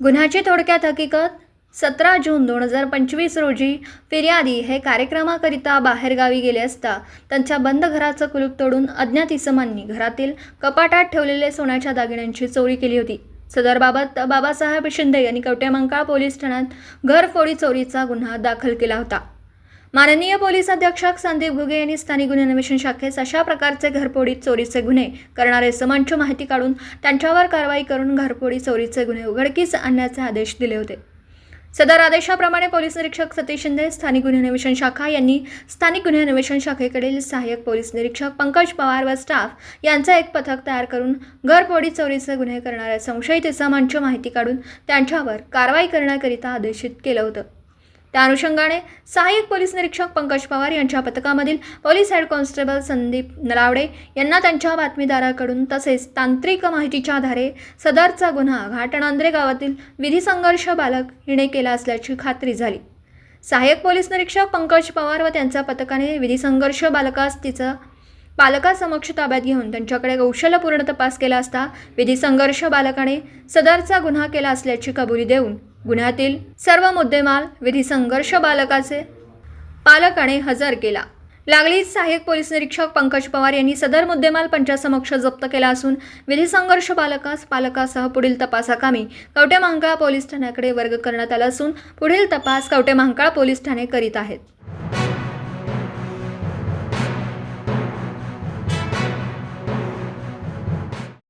गुन्ह्याची थोडक्यात हकीकत सतरा जून दोन हजार पंचवीस रोजी फिर्यादी हे कार्यक्रमाकरिता बाहेरगावी गेले असता त्यांच्या बंद घराचं कुलूप तोडून अज्ञात इसमांनी घरातील कपाटात ठेवलेले सोन्याच्या दागिन्यांची चोरी केली होती. सदरबाबत बाबासाहेब शिंदे यांनी कवटेमंकाळ पोलीस ठाण्यात घरफोडी चोरीचा गुन्हा दाखल केला होता. माननीय पोलीस अधीक्षक संदीप घुगे यांनी स्थानिक गुन्हे अन्वेषण शाखेस अशा प्रकारचे घरफोडी चोरीचे गुन्हे करणारे समंच माहिती काढून त्यांच्यावर कारवाई करून घरफोडी चोरीचे गुन्हे उघडकीस आणण्याचे आदेश दिले होते. सदर आदेशाप्रमाणे पोलीस निरीक्षक सतीश शिंदे स्थानिक गुन्हे अन्वेषण शाखा यांनी स्थानिक गुन्हे अन्वेषण शाखेकडील सहाय्यक पोलीस निरीक्षक पंकज पवार व स्टाफ यांचं एक पथक तयार करून घरफोडी चोरीचे गुन्हे करणाऱ्या संशयित इसमांची माहिती काढून त्यांच्यावर कारवाई करण्याकरिता आदेशित केलं होतं. त्या अनुषंगाने सहाय्यक पोलीस निरीक्षक पंकज पवार यांच्या पथकामधील police head constable Sandeep Nalawade यांना त्यांच्या बातमीदाराकडून तसेच तांत्रिक माहितीच्या आधारे सदरचा गुन्हा घाटणांद्रे गावातील विधी संघर्ष बालक हिने केला असल्याची खात्री झाली. सहाय्यक पोलीस निरीक्षक पंकज पवार व त्यांच्या पथकाने विधी संघर्ष बालकास तिचं पालकासमक्ष ताब्यात घेऊन त्यांच्याकडे कौशल्यपूर्ण तपास केला असता विधी संघर्ष बालकाने सदरचा गुन्हा केला असल्याची कबुली देऊन गुन्ह्यातील सर्व मुद्देमाल विधी संघर्ष बालकाचे. पालकाने हजर केला. लागलीच सहाय्यक पोलीस निरीक्षक पंकज पवार यांनी सदर मुद्देमाल पंचासमक्ष जप्त केला असून विधी संघर्ष बालकास पालकासह पुढील तपासाकामी कवटे महांकाळ पोलीस ठाण्याकडे वर्ग करण्यात आला असून पुढील तपास कवटे महांकाळ पोलीस ठाणे करीत आहेत.